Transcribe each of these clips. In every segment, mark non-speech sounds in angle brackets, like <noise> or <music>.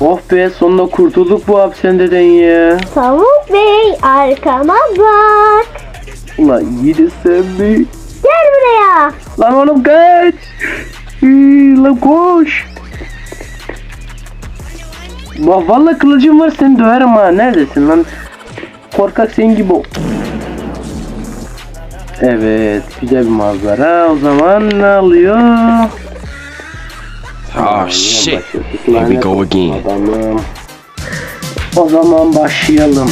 Oh be sonunda kurtulduk bu hapishaneden ya. Tavuk Bey arkama bak. Ulan yine sen mi? Gel buraya. Lan oğlum kaç. Lan koş. Bak valla kılıcım var seni döverim ha. Neredesin lan? Korkak senin gibi ol. Evet güzel bir manzara. O zaman ne alıyor? Oh shit. Here we go again. Adamım. O zaman başlayalım.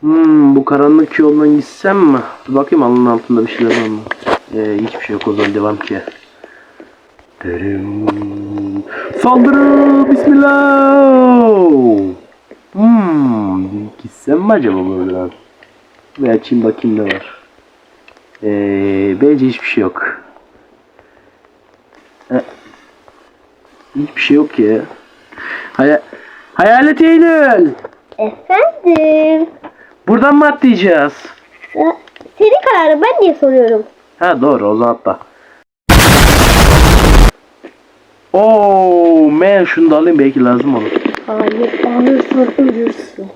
Hmm, bu karanlık yoldan gitsem mi? Dur bakayım alnın altında bir şeyler var mı? Ee, hiçbir şey yok o zaman devam ki. Derim. Saldırı! Bismillah! Hmm, gitsem mi acaba böyle? Ve açayım bakayım ne var. Ee, bence hiçbir şey yok. Ee, hiçbir şey yok ya. Hay Hayalet Eylül! Efendim. Buradan mı atlayacağız? Ya, senin kararın ben niye soruyorum? Ha doğru o zaman atla. Oo, man şunu da alayım belki lazım olur. Hayır alırsan ölürsün.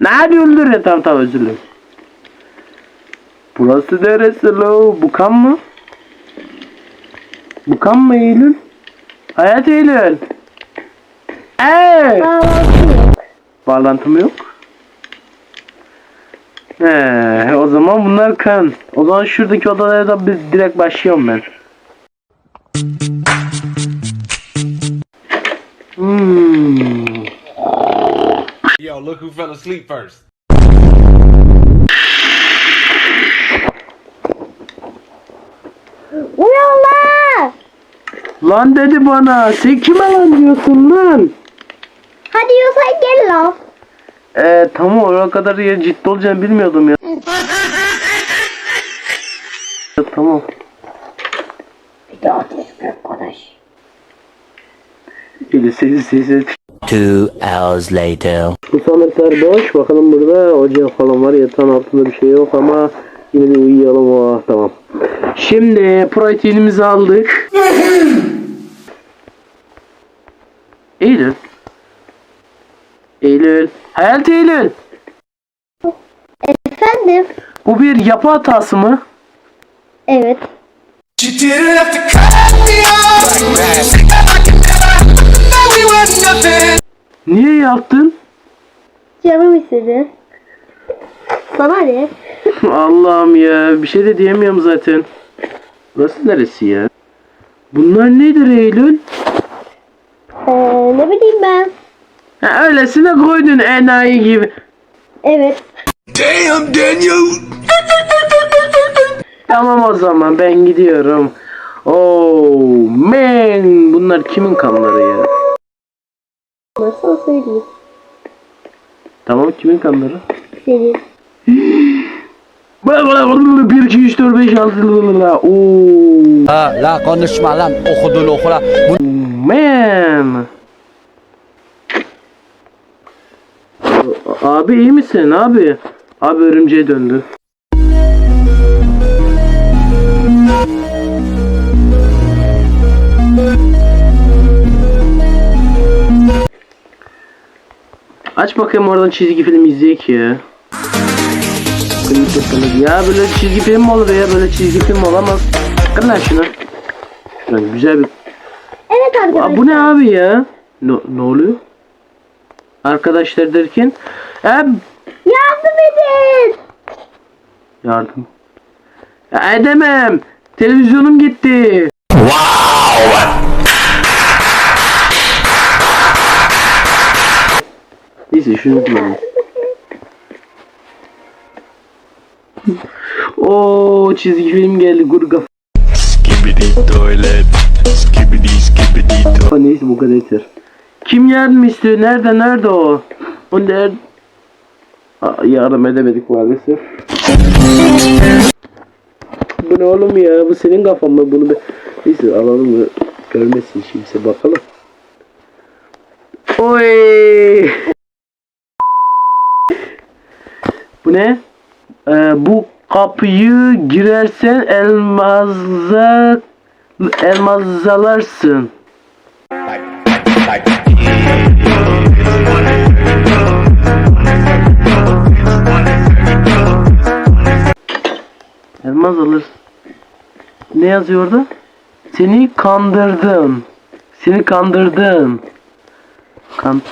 Nerede öldürüyor? Tamam tamam özür dilerim. Burası neresi lo? Bu kan mı? Bu kan mı Eylül? Hayat Eylül. Eee! Bağlantı yok. He, o zaman bunlar kan. O zaman şuradaki odaya da biz direkt başlıyorum ben. Hmm. Yo, look who fell asleep first. Uyan lan. Lan dedi bana. Sen kime lan diyorsun lan? Hadi diyorsan gel lan. Ee, tamam oraya kadar ya ciddi olacağını bilmiyordum. Ya, tamam. Bir daha tespih konuş. Böyle sessiz sessiz. Two hours later. Bu sandıklar boş. Bakalım burada ocak falan var. Yatağın altında bir şey yok ama yine de uyuyalım. Oh, tamam. Şimdi proteinimizi aldık. Eylül. Eylül. Hayat Eylül. Efendim. Bu bir yapı hatası mı? Evet. You didn't have to cut me off. Niye yaptın? Canım istedi. Sana ne? Allah'ım ya bir şey de diyemiyorum zaten. Burası neresi ya? Bunlar nedir Eylül? Ee, ne bileyim ben. Ha, öylesine koydun enayi gibi. Evet. Damn, Daniel. Tamam o zaman ben gidiyorum. Oh man bunlar kimin kanları ya? Nasıl söyleyeyim? Tamam kimin kanları? Senin. 1 2 3 4 5 6 Oo Ha, la konuşma lan okudun okula. Bu man. Abi iyi misin abi? Abi örümceğe döndü. Aç bakayım oradan çizgi film izleyek ya. Ya böyle çizgi film mi olur ya? Böyle çizgi film olamaz. Bakın lan şuna. Şuna güzel bir... Evet Aa, arkadaşlar. bu ne abi ya? Ne, ne oluyor? Arkadaşlar derken... E, Yardım edin. yardım. Ya, edemem. Televizyonum gitti. Neyse şunu kullanayım. Oo çizgi film geldi gurga. Skibbity toilet. Skibbity skibbity toilet. Neyse bu kadar yeter. Kim yardım istiyor? Nerede? Nerede o? O nerede? Aa, yardım edemedik maalesef. Bu ne oğlum ya? Bu senin kafan mı? Bunu be... Neyse alalım mı? Görmesin kimse bakalım. Oy! Ne? Ee, bu kapıyı girersen elmaza elmazalarsın. Elmaz alır. Ne yazıyor orada? Seni kandırdım. Seni kandırdım. Kan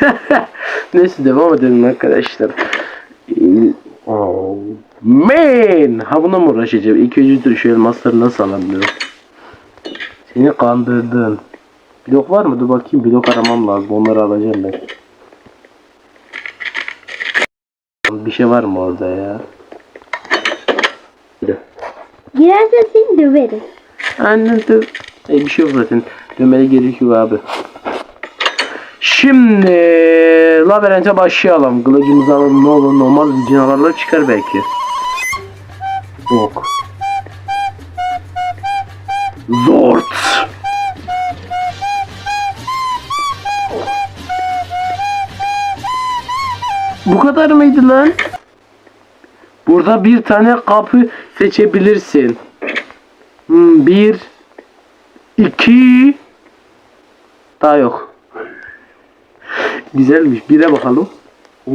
<laughs> Neyse devam edelim arkadaşlar. Oh, man! Ha buna mı uğraşacağım? İlk önce dur şu elmasları nasıl alabiliyorum? Seni kandırdın. Blok var mı? Dur bakayım blok aramam lazım. Onları alacağım ben. Bir şey var mı orada ya? Girersen seni döverim. Anne de e, bir şey yok zaten. Dönmene gerek yok abi. Şimdi labirente başlayalım. Kılıcımızı alalım ne olur normal canavarlar çıkar belki. Yok. Zort. Bu kadar mıydı lan? Burada bir tane kapı seçebilirsin. Hmm, bir, iki, daha yok. Güzelmiş. Bire bakalım. Oo,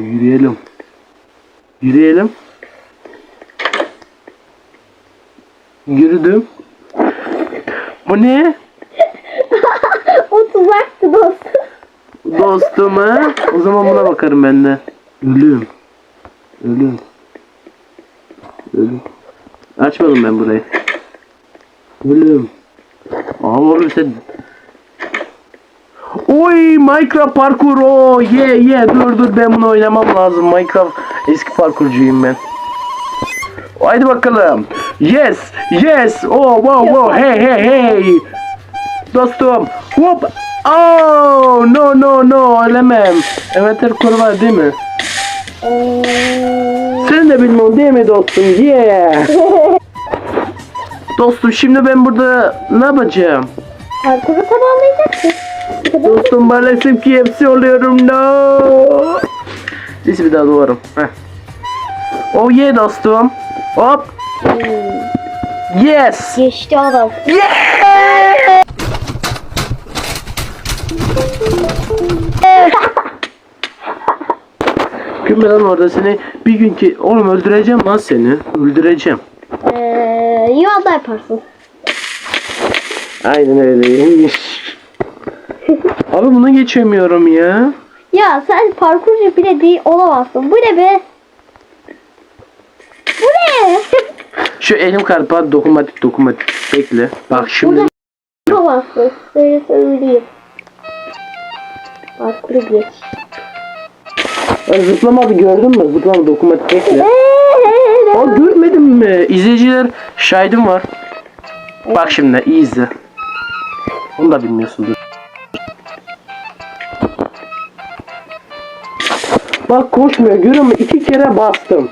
yürüyelim. Yürüyelim. Yürüdüm. Bu ne? <laughs> O tuzaktı dostum. Dostum ha? O zaman buna bakarım ben de. Ölüm. Ölüm. Ölüm. Açmadım ben burayı. Ölüm. Aa oğlum sen... Oy Minecraft parkur o ye ye dur dur ben bunu oynamam lazım Minecraft eski parkurcuyum ben. Haydi bakalım. Yes yes oh wow wow hey hey hey. Dostum hop oh no no no elemem. Envanter koru var değil mi? Sen de bilmiyorsun değil mi dostum? Yeah. <laughs> dostum şimdi ben burada ne yapacağım? Parkuru tamamlayacaksın. Dostum maalesef ki hepsi oluyorum no. Neyse bir daha doğarım. Heh. Oh yeah dostum. Hop. Yes. Geçti adam. Yeah. Lan orada seni bir gün ki oğlum öldüreceğim lan seni öldüreceğim. Eee iyi anda yaparsın. Aynen öyleymiş. Abi bunu geçemiyorum ya. Ya sen parkurcu bile değil olamazsın. Bu ne be? Bu ne? Şu elim karpa dokunmatik dokunmatik. Bekle. Bak şimdi. Burada. Söyle söyleyeyim. Parkuru geç. Bak Zıplamadı gördün mü? Zıplama dokunmatik bekle. <laughs> Aa görmedin mi? İzleyiciler şahidim var. Bak şimdi iyi izle. Onu da bilmiyorsundur. Bak koşmuyor görüyor musun? İki kere bastım.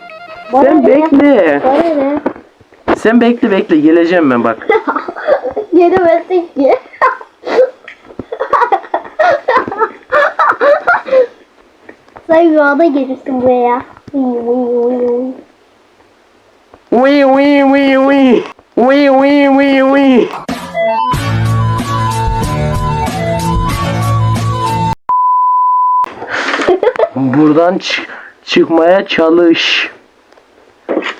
Bana Sen ne? bekle. Bana ne? Sen bekle bekle geleceğim ben bak. <laughs> Gelemezsin ki. <laughs> Sen rüyada gelirsin buraya. Uy, uy, uy, uy. Wee wee wee wee. Buradan çı- çıkmaya çalış.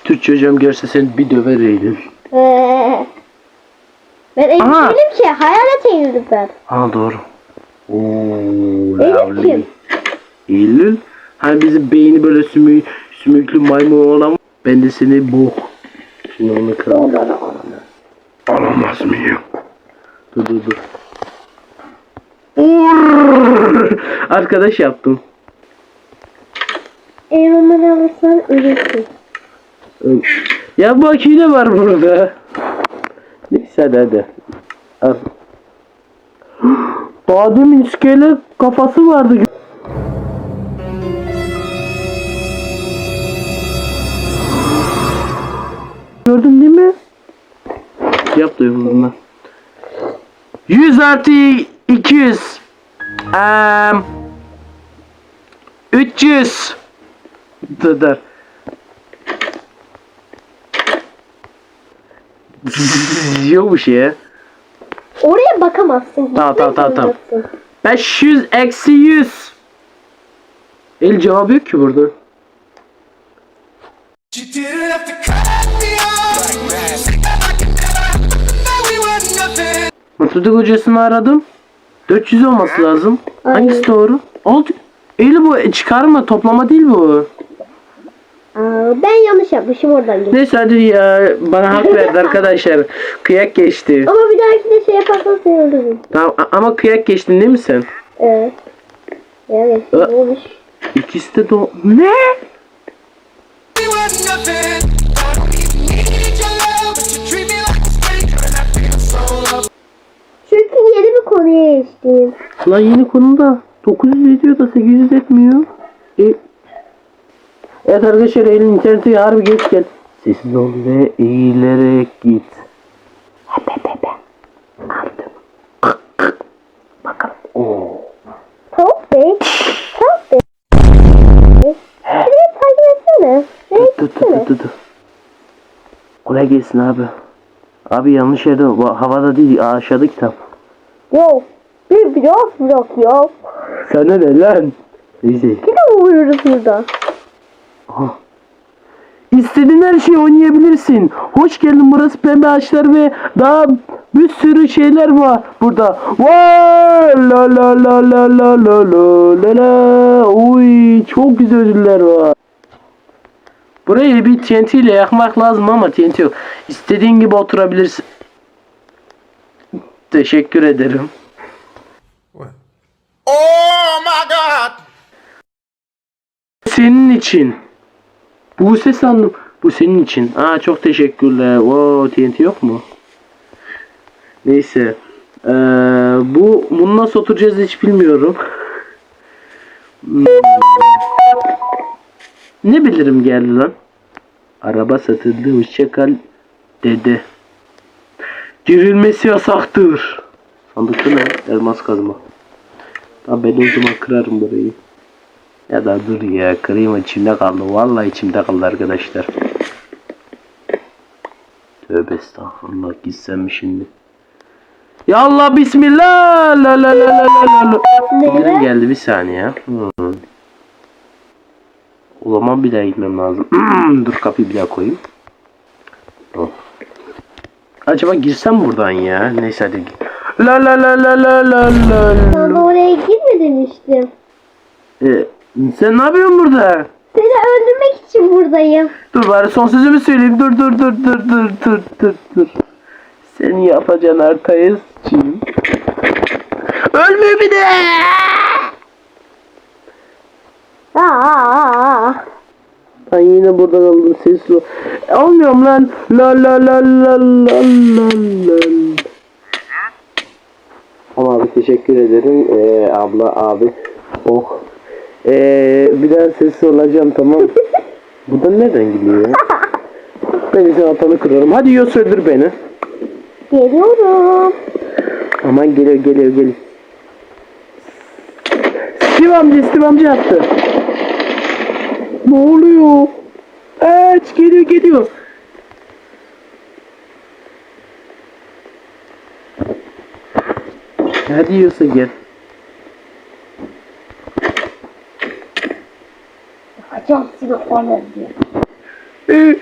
Türkçe hocam görse seni bir döver Eylül. Ee, ben en Aha. değilim ki. Hayalet eğildim ben. Ha doğru. Oo, Eylül kim? Eylül. Hani bizim beyni böyle sümü, sümüklü maymun olan ben de seni bok. Şimdi onu kıralım. Alamaz mıyım? Dur dur dur. Urr! Arkadaş yaptım. Eğer onları alırsan ölürsün. Öl- Ya bak hile var burada. Neyse hadi hadi. Al. <gasps> Adem iskelet kafası vardı. Gördün değil mi? Yap duyumluluğundan. 100 artı 200. Eee 300 der. Diyormuş ya. Oraya bakamazsın. Tamam tamam tamam tamam. 500 şey eksi 100. El cevabı yok ki burada. Mutluluk hocasını aradım. 400 olması lazım. Aynen. Hangisi doğru? Oldu. Eylül bu e, çıkarma toplama değil bu. Aa, ben yanlış yapmışım oradan gel. Neyse hadi ya bana hak verdi arkadaşlar. <laughs> Kıyak geçti. Ama bir dahakine şey yaparsan sevinirim. Tamam a- ama kıyak geçtin değil mi sen? Evet. Evet. Ö- Ne olmuş? İkisi de do... Ne? Çünkü yeni bir konuya geçtim. Lan yeni konuda 900 ediyor da 800 etmiyor. E... Evet arkadaşlar elin interneti harbi geç gel. Sessiz ol ve eğilerek git. Aldım. Bakalım. Oo. Tavuk Bey. Tavuk Bey. Şuraya takip etsene. Dur dur dur dur. dur. Kolay gelsin abi. Abi yanlış yerde va- havada değil aşağıda kitap. Yok. Bir blok blok yok. Sana ne lan? Neyse. Kitap okuyoruz burada. İstediğin her şeyi oynayabilirsin. Hoş geldin burası pembe ağaçlar ve daha bir sürü şeyler var burada. Vay la la la la la la la la la. Uy çok güzel ödüller var. Burayı bir TNT ile yakmak lazım ama TNT yok. İstediğin gibi oturabilirsin. Teşekkür ederim. Oh my god! Senin için. Buse sandım. Bu senin için. Aa çok teşekkürler. Oo TNT yok mu? Neyse. Ee, bu bunu nasıl oturacağız hiç bilmiyorum. Hmm. Ne bilirim geldi lan? Araba satıldı. Hoşçakal dedi. Girilmesi yasaktır. Sandıkta ne? Elmas kazma. Tamam ben o zaman kırarım burayı. Ya da dur ya kırayım içimde kaldı. Vallahi içimde kaldı arkadaşlar. Tövbe estağfurullah gitsem mi şimdi? Ya Allah bismillah la la la la la la. Nere? geldi bir saniye. Hmm. O zaman bir daha gitmem lazım. <clears throat> dur kapıyı bir daha koyayım. Oh. Acaba girsem buradan ya. Neyse hadi git. La la la la la la la. Sana oraya girme demiştim. Ee, sen ne yapıyorsun burada? Seni öldürmek için buradayım. Dur bari son sözümü söyleyeyim. Dur dur dur dur dur dur dur dur. Sen yapacağın arkayız. Çin. Ölme bir de. Aa, aa, aa. Ben yine burada kaldım sesli. ol. Olmuyorum lan. La la la la la la la. Ama abi teşekkür ederim. Ee, abla abi. Oh. Ee, bir daha sesli olacağım tamam. Buradan nereden gidiyor ya? Ben senin atanı kırarım. Hadi yiyorsa öldür beni. Geliyorum. Aman geliyor geliyor geliyor. Steve amca Steve amca yaptı. Ne oluyor? Evet geliyor geliyor. Hadi yiyorsa gel. Hocam seni falan ee,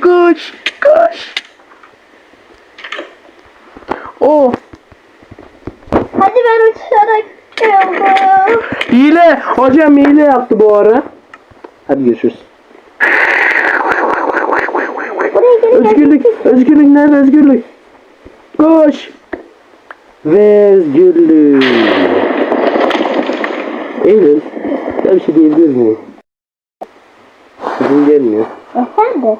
koş koş. Oh Hadi ben uçarak geldim. hile hocam hile yaptı bu ara. Hadi görüşürüz. Özgürlük, özgürlük nerede özgürlük? Koş. Ve özgürlük. Eylül, sana bir şey diyebilir miyim? Sesin gelmiyor. Efendim?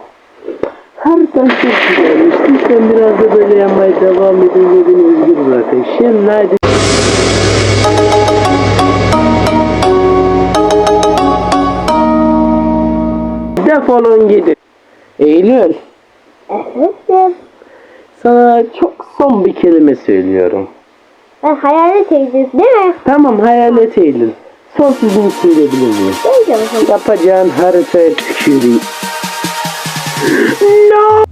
Harbiden çok güzelmiş. Lütfen biraz da böyle yapmaya devam edin ve beni özgür bırakın. Şimdi hadi. Defolun gidin. Eylül, Evet. sana çok son bir kelime söylüyorum. Ben hayalet teyzesi değil mi? Tamam hayalet Eylül. Son sözünü söyleyebilir miyim? Yapacağın haritaya tüküreyim. No!